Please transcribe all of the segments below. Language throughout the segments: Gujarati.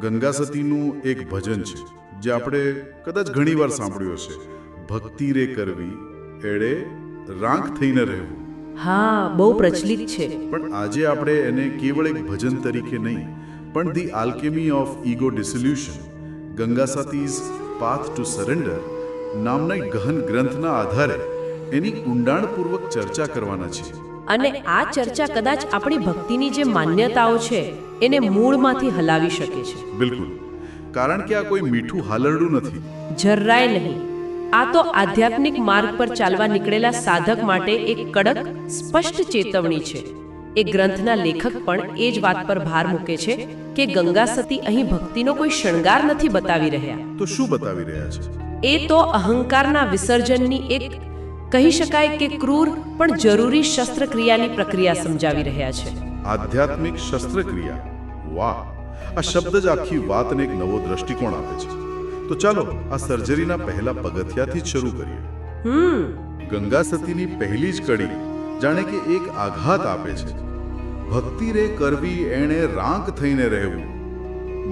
ગંગા સતીનું એક ભજન છે જે આપણે કદાચ ઘણીવાર સાંભળ્યું હશે. ભક્તિ રે કરવી એડે રાંક થઈને રહેવું. હા બહુ પ્રચલિત છે. પણ આજે આપણે એને કેવળ એક ભજન તરીકે નહીં પણ the alchemy of ego dissolution Ganga Sati's path to surrender નામના એક ગહન ગ્રંથના આધારે એની ઊંડાણપૂર્વક ચર્ચા કરવાના છીએ. અને આ ચર્ચા કદાચ આપણી ભક્તિની જે માન્યતાઓ છે એને મૂળમાંથી હલાવી શકે છે. બિલકુલ. કારણ કે આ કોઈ મીઠું હાલરડું નથી. જરાય નહીં. આ તો આધ્યાત્મિક માર્ગ પર ચાલવા નીકળેલા સાધક માટે એક કડક સ્પષ્ટ ચેતવણી છે. એ ગ્રંથના લેખક પણ એ જ વાત પર ભાર મૂકે છે કે ગંગા સતી અહીં ભક્તિનો કોઈ શણગાર નથી બતાવી રહ્યા. તો શું બતાવી રહ્યા છે? એ તો અહંકારના વિસર્જનની એક કહી શકાય કે ક્રૂર પણ જરૂરી શસ્ત્રક્રિયાની પ્રક્રિયા સમજાવી રહ્યા છે. આધ્યાત્મિક શસ્ત્રક્રિયા. વાહ! આ શબ્દ જ આખી વાતને એક નવો દ્રષ્ટિકોણ આપે છે. તો ચાલો આ સર્જરીના પહેલા પગથિયાથી જ શરૂ કરીએ. હમ. ગંગા સતીની પહેલી જ કડી જાણે કે એક આઘાત આપે છે. ભક્તિ રે કરવી એણે રાંક થઈને રહેવું.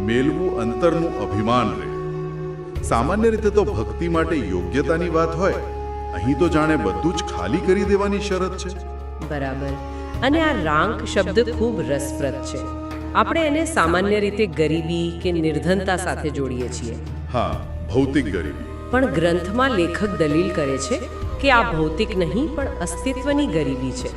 મેલવું અંતરનું અભિમાન રે. સામાન્ય રીતે તો ભક્તિ માટે યોગ્યતાની વાત હોય અહીં તો જાણે બધું જ ખાલી કરી દેવાની શરત છે. બરાબર. અને આ રાંક શબ્દ ખૂબ રસપ્રદ છે. આપણે એને સામાન્ય રીતે ગરીબી કે નિર્ધનતા સાથે જોડીએ છીએ. હા ભૌતિક ગરીબી. પણ ગ્રંથમાં લેખક દલીલ કરે છે કે આ ભૌતિક નહીં પણ અસ્તિત્વની ગરીબી છે.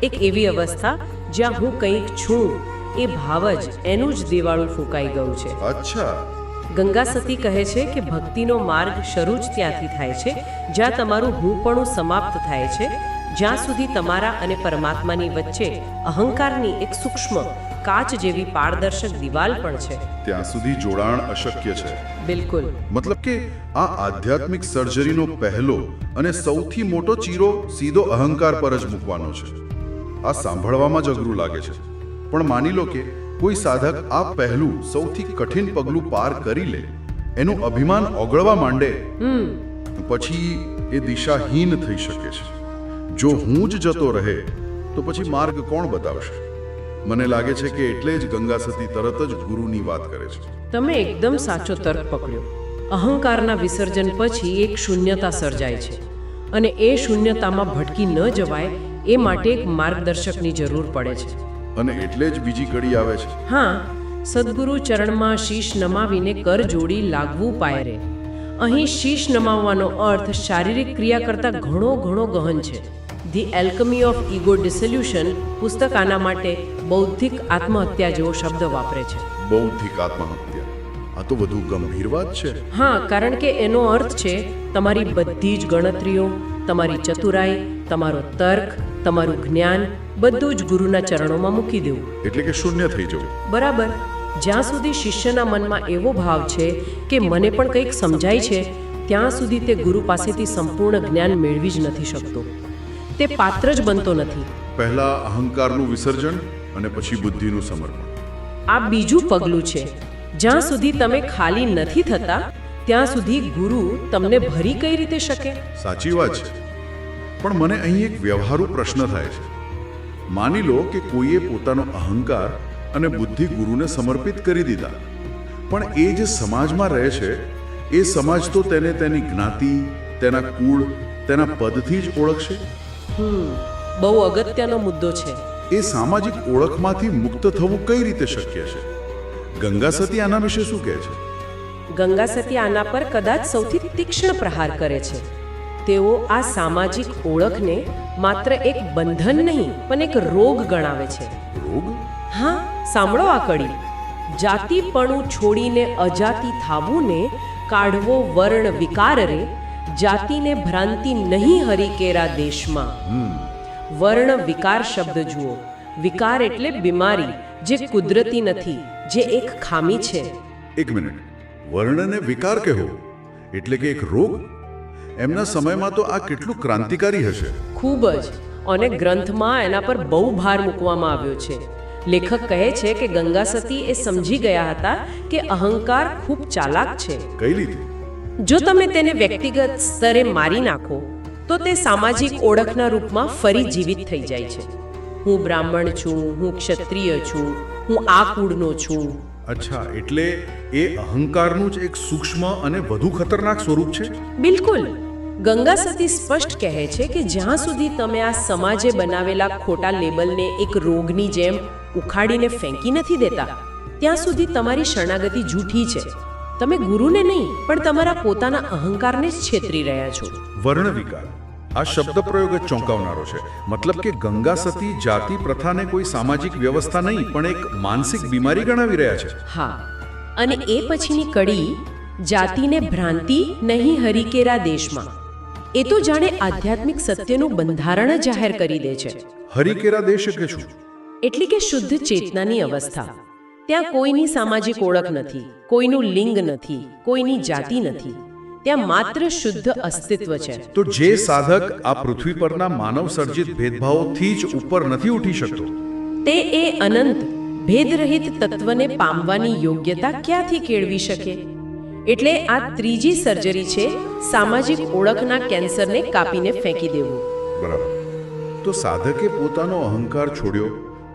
એક એવી અવસ્થા જ્યાં હું કંઈક છું એ ભાવ જ એનું જ દિવાળું ફૂંકાઈ ગયું છે. અચ્છા. ગંગા સતી કહે છે કે ભક્તિનો માર્ગ શરૂ જ ત્યાંથી થાય છે જ્યાં તમારું હુંપણું સમાપ્ત થાય છે જ્યાં સુધી તમારા અને પરમાત્માની વચ્ચે અહંકારની એક સૂક્ષ્મ કાચ જેવી પારદર્શક દિવાલ પણ છે. ત્યાં સુધી જોડાણ અશક્ય છે. બિલકુલ. મતલબ કે આ આધ્યાત્મિક સર્જરીનો પહેલો અને સૌથી મોટો ચીરો સીધો અહંકાર પર જ મૂકવાનો છે. આ સાંભળવામાં જ અઘરું લાગે છે. પણ માની લો કે કોઈ સાધક આ પહેલું સૌથી કઠિન પગલું પાર કરી લે એનું અભિમાન ઓગળવા માંડે પછી એ દિશાહીન થઈ શકે છે. જો હું જ જતો રહે તો પછી માર્ગ કોણ બતાવશે? મને લાગે છે કે એટલે જ ગંગા સતી તરત જ ગુરુની વાત કરે છે. તમે એકદમ સાચો તર્ક પકડ્યો. અહંકારના વિસર્જન પછી એક શૂન્યતા સર્જાય છે. અને એ શૂન્યતામાં ભટકી ન જવાય એ માટે એક માર્ગદર્શકની જરૂર પડે છે. અને એટલે જ બીજી કડી આવે છે. હા સદગુરુ ચરણમાં શીશ નમાવીને કર જોડી લાગવું પાયરે. અહીં શીશ નમાવવાનો અર્થ શારીરિક ક્રિયા કરતાં ઘણો ઘણો ગહન છે. The alchemy of ego dissolution પુસ્તક આના માટે બૌદ્ધિક આત્મહત્યા જેવો શબ્દ વાપરે છે. બૌદ્ધિક આત્મહત્યા. આ તો વધુ ગંભીર વાત છે. હા કારણ કે એનો અર્થ છે તમારી બધી જ ગણતરીઓ તમારી ચતુરાઈ તમારો તર્ક તમારું જ્ઞાન બધું જ ગુરુના ચરણોમાં મૂકી દેવું. એટલે કે શૂન્ય થઈ જવું. બરાબર. જ્યાં સુધી શિષ્યના મનમાં એવો ભાવ છે કે મને પણ કંઈક સમજાય છે ત્યાં સુધી તે ગુરુ પાસેથી સંપૂર્ણ જ્ઞાન મેળવી જ નથી શકતો. તે પાત્ર જ બનતો નથી. પહેલા અહંકારનું વિસર્જન અને પછી બુદ્ધિનું સમર્પણ. આ બીજું પગલું છે. જ્યાં સુધી તમે ખાલી નથી થતા ત્યાં સુધી ગુરુ તમને ભરી કઈ રીતે શકે? સાચી વાત છે. પણ મને અહીં એક વ્યવહારુ પ્રશ્ન થાય છે. માની લો કે કોઈએ પોતાનો અહંકાર અને બુદ્ધિ ગુરુને સમર્પિત કરી દીધા. પણ એ જે સમાજમાં રહે છે એ સમાજ તો તેને તેની જ્ઞાતિ તેના કુળ તેના પદથી જ ઓળખશે? બહુ અગત્યનો મુદ્દો છે. એ સામાજિક ઓળખમાંથી મુક્ત થવું કઈ રીતે શક્ય છે? ગંગા સતી આના વિશે શું કહે છે? ગંગા સતી આના પર કદાચ સૌથી તીક્ષ્ણ પ્રહાર કરે છે. તેઓ આ સામાજિક ઓળખને માત્ર એક બંધન નહીં પણ એક રોગ ગણાવે છે. રોગ? હા સાંભળો આ કડી. જાતિપણું છોડીને અજાતિ થાવું ને કાઢવો વર્ણ વિકાર રે જાતિને ભ્રાંતિ નહીં હરિકેરા દેશમાં. વર્ણ વિકાર શબ્દ જુઓ. વિકાર એટલે બીમારી જે કુદરતી નથી જે એક ખામી છે. એક મિનિટ. વર્ણને વિકાર કહેવો એટલે કે એક રોગ? એમના સમયમાં તો આ કેટલું ક્રાંતિકારી હશે. ખૂબ જ. અને ગ્રંથમાં એના પર બહુ ભાર મૂકવામાં આવ્યો છે. લેખક કહે છે કે ગંગા સતી એ સમજી ગયા હતા કે અહંકાર ખૂબ ચાલાક છે. કઈ રીતે જો તમે તેને વ્યક્તિગત સ્તરે મારી નાખો તો તે સામાજિક ઓળખના રૂપમાં ફરી જીવિત થઈ જાય છે. હું બ્રાહ્મણ છું હું ક્ષત્રિય છું હું આ કુળનો છું. અચ્છા એટલે એ અહંકારનું જ એક સૂક્ષ્મ અને વધુ ખતરનાક સ્વરૂપ છે? બિલકુલ. ગંગા સતી સ્પષ્ટ કહે છે કે જ્યાં સુધી તમે આ સમાજે બનાવેલા ખોટા લેબલને એક રોગની જેમ ઉખાડીને ફેંકી નથી દેતા ત્યાં સુધી તમારી શરણાગતિ જૂઠી છે. તમે ગુરુને નહીં પણ તમારા પોતાના અહંકારને જ છેતરી રહ્યા છો. વર્ણ વિકાર આ શબ્દ પ્રયોગ જ ચોંકાવનારો છે. મતલબ કે ગંગા સતી જાતિ પ્રથાને કોઈ સામાજિક વ્યવસ્થા નહીં પણ એક માનસિક બીમારી ગણાવી રહ્યા છે. હા. અને એ પછીની કડી જાતિને ભ્રાંતિ નહીં હરિકેરા દેશમાં. એ તો જાણે આધ્યાત્મિક સત્યનું બંધારણ જાહેર કરી દે છે. હરિકેરા દેશ કે શું? એટલે કે શુદ્ધ ચેતનાની અવસ્થા. ત્યાં કોઈની સામાજિક ઓળખ નથી કોઈનું લિંગ નથી કોઈની જાતિ નથી. ત્યાં માત્ર શુદ્ધ અસ્તિત્વ છે. તો જે સાધક આ પૃથ્વી પરના માનવ સર્જિત ભેદભાવોથી જ ઉપર નથી ઉઠી શકતો? તે એ અનંત ભેદરહિત તત્વને પામવાની યોગ્યતા ક્યાંથી કેળવી શકે? એટલે આ ત્રીજી સર્જરી છે સામાજિક ઓળખના કેન્સરને કાપીને ફેંકી દેવું. બરાબર. તો સાધકે પોતાનો અહંકાર છોડ્યો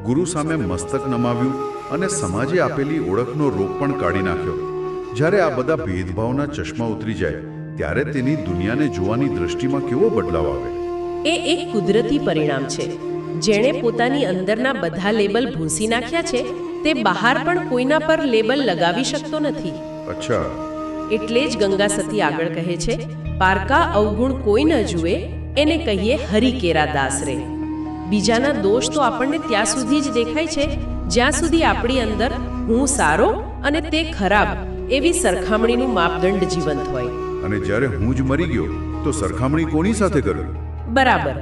ગુરુ સામે મસ્તક નમાવ્યું અને સમાજે આપેલી ઓળખનો રોગ પણ કાઢી નાખ્યો. જ્યારે આ બધા ભેદભાવના ચશ્મા ઉતરી જાય ત્યારે તેની દુનિયાને જોવાની દ્રષ્ટિમાં કેવો બદલાવ આવે? એ એક કુદરતી પરિણામ છે. જેણે પોતાની અંદરના બધા લેબલ ભૂંસી નાખ્યા છે તે બહાર પણ કોઈના પર લેબલ લગાવી શકતો નથી. અચ્છા. એટલે જ ગંગા સતી આગળ કહે છે પારકા અવગુણ કોઈ ન જુએ એને કહીએ હરિકેરા દાસ રે. બીજાના દોષ તો આપણને ત્યાં સુધી જ દેખાય છે જ્યાં સુધી આપણી અંદર હું સારો અને તે ખરાબ એવી સરખામણીનું માપદંડ જીવંત હોય. અને જ્યારે હું જ મરી ગયો તો સરખામણી કોની સાથે કરું? બરાબર.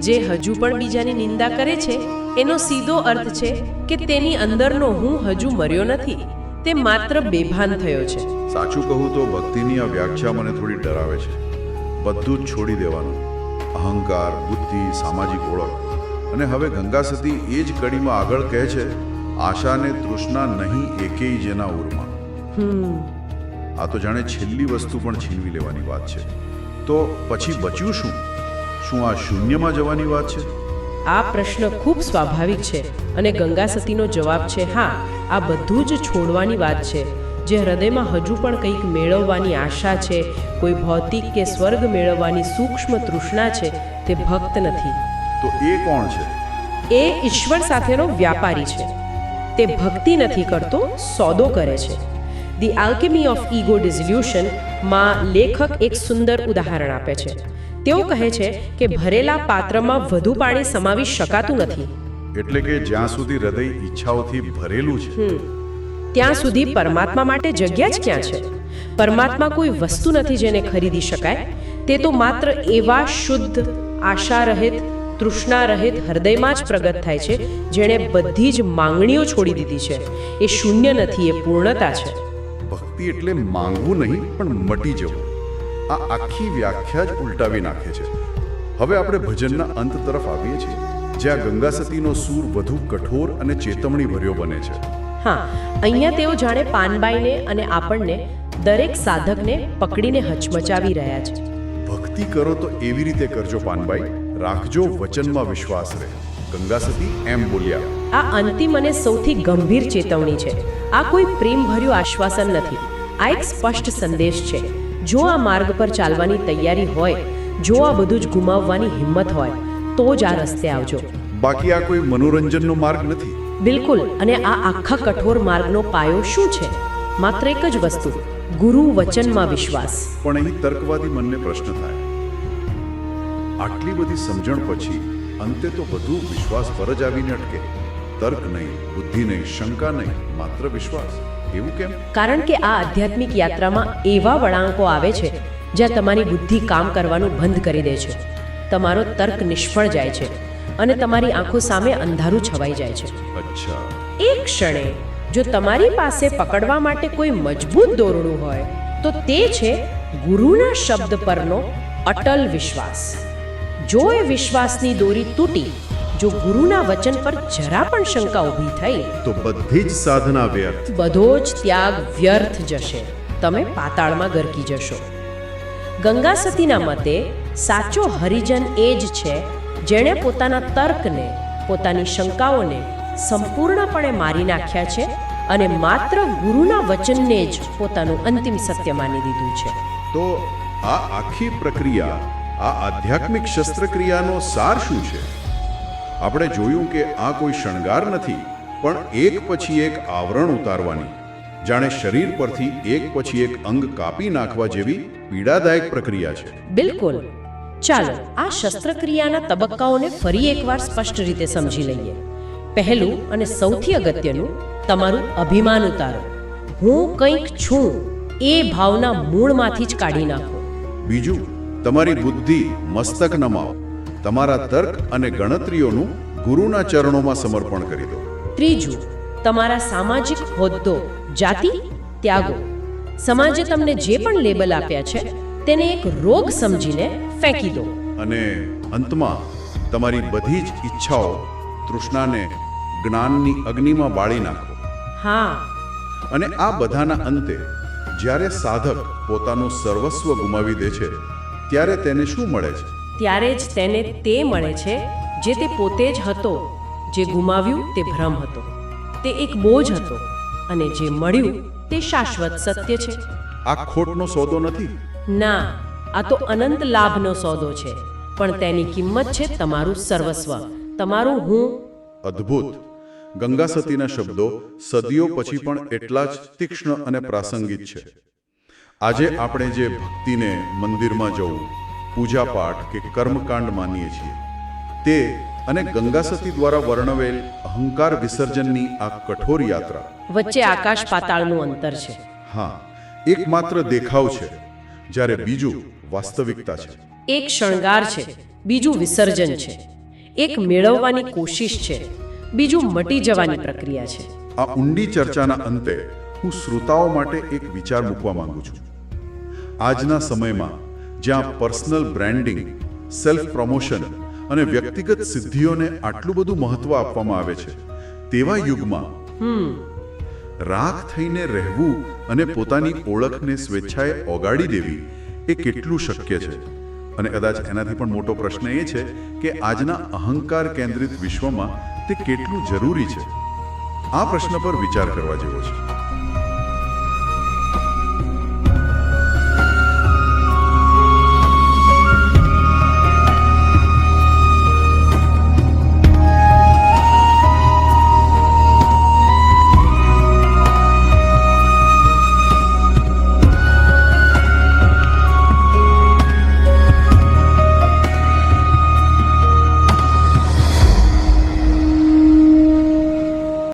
જે હજુ પણ બીજાની નિંદા કરે છે એનો સીધો અર્થ છે કે તેની અંદરનો હું હજુ મર્યો નથી તે માત્ર બેભાન થયો છે. સાચું કહું તો ભક્તિની આ વ્યાખ્યા મને થોડી ડરાવે છે. બધું જ છોડી દેવાનું. અહંકાર બુદ્ધિ સામાજિક ઓળખ. અને હવે ગંગા સતી એ જ કડીમાં આગળ કહે છે આશાને તૃષ્ણા નહીં એકેય જેના ઉરમાં આ તો જાણે છેલ્લી વસ્તુ પણ છીનવી લેવાની વાત છે. તો પછી બચ્યું શું? શું આ શૂન્યમાં જવાની વાત છે? આ પ્રશ્ન ખૂબ સ્વાભાવિક છે અને ગંગા સતીનો જવાબ છે હા આ બધું જ છોડવાની વાત છે. જે હૃદયમાં હજુ પણ કંઈક મેળવવાની આશા છે કોઈ ભૌતિક કે સ્વર્ગ મેળવવાની સૂક્ષ્મ તૃષ્ણા છે તે ભક્ત નથી. તો એ કોણ છે? એ ઈશ્વર સાથેનો વ્યાપારી છે. તે ભક્તિ નથી કરતો સોદો કરે છે. ધી આલ્કેમી ઓફ ઈગો ડિઝોલ્યુશનમાં લેખક એક સુંદર ઉદાહરણ આપે છે. તેઓ કહે છે કે ભરેલા પાત્રમાં વધુ પાણી સમાવી શકાતું નથી. એટલે કે જ્યાં સુધી હૃદય ઈચ્છાઓથી ભરેલું છે. ત્યાં સુધી પરમાત્મા માટે જગ્યા જ ક્યાં છે? પરમાત્મા કોઈ વસ્તુ નથી જેને ખરીદી શકાય. તે તો માત્ર એવા શુદ્ધ આશા રહિત તૃષ્ણા રહિત હૃદયમાં જ પ્રગટ થાય છે જેણે બધી જ માંગણીઓ છોડી દીધી છે. એ શૂન્ય નથી એ પૂર્ણતા છે. ભક્તિ એટલે માંગવું નહીં પણ મટી જવું. આ આખી વ્યાખ્યા જ ઉલટાવી નાખે છે. હવે આપણે ભજનના અંત તરફ આવીએ છીએ જ્યાં ગંગા સતીનો સૂર વધુ કઠોર અને ચેતવણી ભર્યો બને છે. હા અહીંયા તેઓ જાણે પાનબાઈને અને આપણને દરેક સાધકને પકડીને હચમચાવી રહ્યા છે. ભક્તિ કરો તો એવી રીતે કરજો પાનબાઈ રાખજો વચનમાં વિશ્વાસ રહે. ગંગા સતી એમ બોલ્યા. આ અંતિમ અને સૌથી ગંભીર ચેતવણી છે. આ કોઈ પ્રેમભર્યું આશ્વાસન નથી. આ એક સ્પષ્ટ સંદેશ છે. જો આ માર્ગ પર ચાલવાની તૈયારી હોય જો આ બધું જ ગુમાવવાની હિંમત હોય તો જ આ રસ્તે આવજો. બાકી આ કોઈ મનોરંજનનો માર્ગ નથી. બિલકુલ અને આ આખા કઠોર માર્ગનો પાયો શું છે? માત્ર એક જ વસ્તુ ગુરુ વચનમાં વિશ્વાસ. પણ અહીં તર્કવાદી મનને પ્રશ્ન થાય. આટલી બધી સમજણ પછી અંતે તો બધું વિશ્વાસ પર જ આવીને અટકે તર્ક નહીં બુદ્ધિ નહીં શંકા નહીં માત્ર વિશ્વાસ. એવું કેમ? કારણ કે આ આધ્યાત્મિક યાત્રામાં એવા વળાંકો આવે છે જ્યાં તમારી બુદ્ધિ કામ કરવાનું બંધ કરી દે છે. તમારો તર્ક નિષ્ફળ જાય છે અને તમારી આંખો સામે અંધારું છવાઈ જાય છે. અચ્છા. એક ક્ષણે જો તમારી પાસે પકડવા માટે કોઈ મજબૂત દોરડું હોય તો તે છે ગુરુના શબ્દ પરનો અટલ વિશ્વાસ. જો એ વિશ્વાસની દોરી તૂટી જો ગુરુના વચન પર જરા પણ શંકા ઊભી થઈ તો બધી જ સાધના વ્યર્થ. બધો જ ત્યાગ વ્યર્થ જશે. તમે પાતાળમાં ગરકી જશો. ગંગા સતીના મતે સાચો હરિજન એ જ છે જેણે પોતાના તર્કને પોતાની શંકાઓને સંપૂર્ણપણે મારી નાખ્યા છે અને માત્ર ગુરુના વચનને જ પોતાનું અંતિમ સત્ય માની દીધું છે. તો આ આખી પ્રક્રિયા આ આધ્યાત્મિક શસ્ત્રક્રિયાનો સાર શું છે? આપણે જોયું કે આ કોઈ શણગાર નથી પણ એક પછી એક આવરણ ઉતારવાની. જાણે શરીર પરથી એક પછી એક અંગ કાપી નાખવા જેવી પીડાદાયક પ્રક્રિયા છે. બિલકુલ. ચાલો આ શસ્ત્રક્રિયાના તબક્કાઓને ફરી એકવાર સ્પષ્ટ રીતે સમજી લઈએ. પહેલું અને સૌથી અગત્યનું તમારું અભિમાન ઉતારો. હું કંઈક છું એ ભાવના મૂળમાંથી જ કાઢી નાખો. બીજું તમારી બુદ્ધિ મસ્તક નમાવો. તમારા તર્ક અને ગણતરીઓનું ગુરુના ચરણોમાં સમર્પણ કરી દો. ત્રીજું તમારા સામાજિક હોદ્દો જાતિ ત્યાગો. સમાજે તમને જે પણ લેબલ આપ્યા છે તેને એક રોગ સમજીને ફેંકી દો. અને અંતમાં તમારી બધી જ ઈચ્છાઓ તૃષ્ણાને જ્ઞાનની અગ્નિમાં બાળી નાખો. હા. અને આ બધાના અંતે જ્યારે સાધક પોતાનું સર્વસ્વ ગુમાવી દે છે ત્યારે તેને શું મળે છે? ત્યારે જ તેને તે મળે છે જે તે પોતે જ હતો જે ગુમાવ્યું તે ભ્રમ હતો. તે એક બોજ હતો અને જે મળ્યું તે શાશ્વત સત્ય છે. આ ખોટનો સોદો નથી? ના આ તો અનંત લાભનો સોદો છે પણ તેની કિંમત છે તમારું સર્વસ્વ તમારું હું. અદ્ભુત. ગંગા સતીના શબ્દો સદીઓ પછી પણ એટલા જ તીક્ષ્ણ અને પ્રાસંગિક છે. આજે આપણે જે ભક્તિને મંદિરમાં જવું પૂજા પાઠ કે કર્મકાંડ માનીએ છીએ. તે અને ગંગા સતી દ્વારા વર્ણવેલ અહંકાર વિસર્જનની આ કઠોર યાત્રા. વચ્ચે આકાશ પાતાળનું અંતર છે. હા એકમાત્ર દેખાવ છે જ્યારે બીજું વાસ્તવિકતા છે. એક શણગાર છે બીજું વિસર્જન છે. એક મેળવવાની કોશિશ છે બીજું મટી જવાની પ્રક્રિયા છે. આ ઊંડી ચર્ચાના અંતે હું શ્રોતાઓ માટે એક વિચાર મૂકવા માંગુ છું. આજના સમયમાં જ્યાં પર્સનલ બ્રાન્ડિંગ સેલ્ફ પ્રમોશન અને વ્યક્તિગત સિદ્ધિઓને આટલું બધું મહત્વ આપવામાં આવે છે તેવા યુગમાં રાખ થઈને રહેવું અને પોતાની ઓળખને સ્વેચ્છાએ ઓગાડી દેવી એ કેટલું શક્ય છે? અને કદાચ એનાથી પણ મોટો પ્રશ્ન એ છે કે આજના અહંકાર કેન્દ્રિત વિશ્વમાં તે કેટલું જરૂરી છે? આ પ્રશ્ન પર વિચાર કરવા જેવો છે.